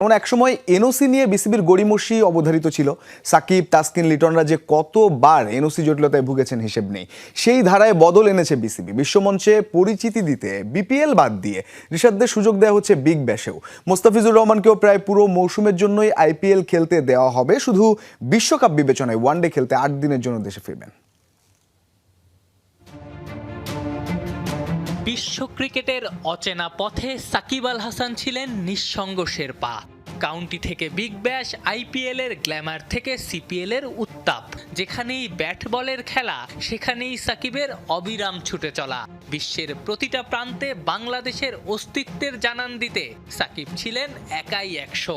যেমন একসময় এনওসি নিয়ে বিসিবির গড়িমসি অবধারিত ছিল। সাকিব, তাসকিন, লিটনরা যে কতবার এনওসি জটিলতায় ভুগেছেন হিসেব নেই। সেই ধারায় বদল এনেছে বিসিবি। বিশ্বমঞ্চে পরিচিতি দিতে বিপিএল বাদ দিয়ে ঋষাদদের সুযোগ দেওয়া হচ্ছে বিগ ব্যাশেও। মোস্তাফিজুর রহমানকেও প্রায় পুরো মৌসুমের জন্যই আইপিএল খেলতে দেওয়া হবে। শুধু বিশ্বকাপ বিবেচনায় ওয়ানডে খেলতে আট দিনের জন্য দেশে ফিরবেন। বিশ্ব ক্রিকেটের অচেনা পথে সাকিব আল হাসান ছিলেন নিঃসঙ্গ শেরপা। কাউন্টি থেকে বিগ ব্যাশ আইপিএল এর গ্ল্যামার থেকে সিপিএল এর উত্তাপ। যেখানেই ব্যাট বলের খেলা, সেখানেই সাকিবের অবিরাম ছুটে চলা। বিশ্বের প্রতিটা প্রান্তে বাংলাদেশের অস্তিত্বের জানান দিতে সাকিব ছিলেন একাই একশো।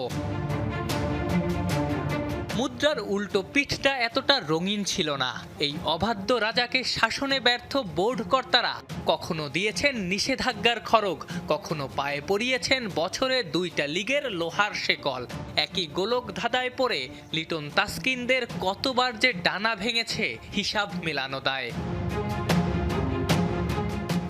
মুদ্রার উল্টো পিঠটা এতটা রঙিন ছিল না। এই অবাধ্য রাজাকে শাসনে ব্যর্থ বোর্ড কর্তারা কখনো দিয়েছেন নিষেধাজ্ঞার খড়গ, কখনো পায়ে পড়িয়েছেন বছরে দুইটা লিগের লোহার শেকল। একই গোলক ধাঁধায় পড়ে লিটন তাস্কিনদের কতবার যে ডানা ভেঙেছে, হিসাব মেলানো দায়।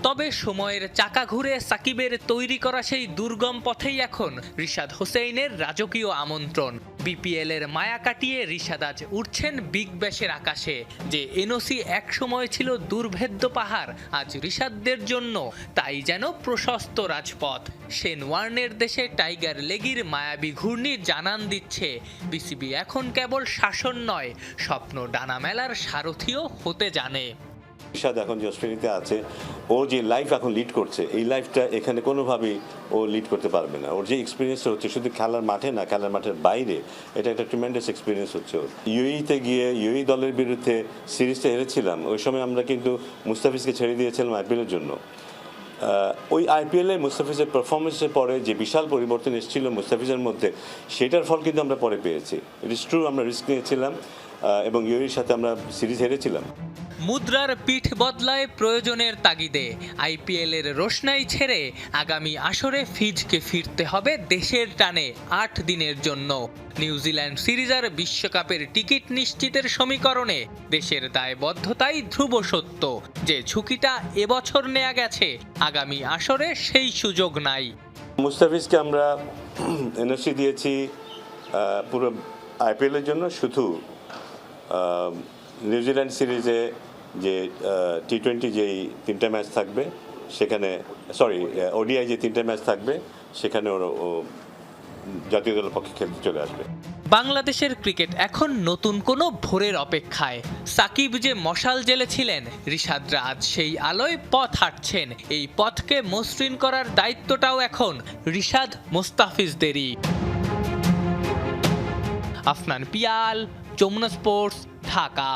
তবে সময়ের চাকা ঘুরে সাকিবের তৈরি করা সেই দুর্গম পথেই এখন রিশাদ হোসেইনের রাজকীয় আমন্ত্রণ। বিপিএল এর মায়া কাটিয়ে রিশাদ আজ উঠছেন বিগ ব্যাশের আকাশে। যে এনওসি এক সময় ছিল দুর্ভেদ্য পাহাড়, আজ রিশাদদের জন্য তাই যেন প্রশস্ত রাজপথ। শেন ওয়ার্নের দেশে টাইগার লেগির মায়াবী ঘূর্ণি জানান দিচ্ছে বিসিবি এখন কেবল শাসন নয়, স্বপ্ন ডানা মেলার সারথিও হতে জানে। ইরশাদ এখন যে অস্ট্রেলিয়াতে আছে, ও যে লাইফ এখন লিড করছে, এই লাইফটা এখানে কোনোভাবেই ও লিড করতে পারবে না। ওর যে এক্সপিরিয়েন্সটা হচ্ছে শুধু খেলার মাঠে না, খেলার মাঠের বাইরে, এটা একটা ট্রিমেন্ডাস এক্সপিরিয়েন্স হচ্ছে ওর। ইউইতে গিয়ে ইউই দলের বিরুদ্ধে সিরিজটা হেরেছিলাম, ওই সময় আমরা কিন্তু মুস্তাফিজকে ছেড়ে দিয়েছিলাম আইপিএলের জন্য। ওই আইপিএলে মুস্তাফিজের পারফরমেন্সের পরে যে বিশাল পরিবর্তন এসেছিল মুস্তাফিজের মধ্যে, সেটার ফল কিন্তু আমরা পরে পেয়েছি। ইট ইস ট্রু আমরা রিস্ক নিয়েছিলাম এবং ইউইর সাথে আমরা সিরিজ হেরেছিলাম। মুদ্রার পিঠ বদলায় প্রয়োজনের তাগিদে। আইপিএল এর রোশনাই ছেড়ে আগামী আসরে ফিজকে ফিরতে হবে দেশের টানে আট দিনের জন্য। নিউজিল্যান্ড সিরিজ আর বিশ্বকাপের টিকিট নিশ্চিতের সমীকরণে দেশের দায়বদ্ধতাই ধ্রুব সত্য। যে ঝুঁকিটা এবছর নেওয়া গেছে, আগামী আসরে সেই সুযোগ নাই। মুস্তাফিজকে আমরা এনওসি দিয়েছি পুরো আইপিএলের জন্য। শুধু নিউজিল্যান্ড সিরিজে যে টি টোয়েন্টি যেই তিনটা ম্যাচ থাকবে, সেখানে সরি ওডিআই যে তিনটা ম্যাচ থাকবে, সেখানে ওর জাতীয় দলের পক্ষে খেলতে চলে আসবে। বাংলাদেশের ক্রিকেট এখন নতুন কোনো ভোরের অপেক্ষায়। সাকিব যে মশাল জেলেছিলেন, রিশাদরা আজ সেই আলোয় পথ হাঁটছেন। এই পথকে মসৃণ করার দায়িত্বটাও এখন রিশাদ মোস্তাফিজদেরই। আফনান পিয়াল, যমুনা স্পোর্টস, ঢাকা।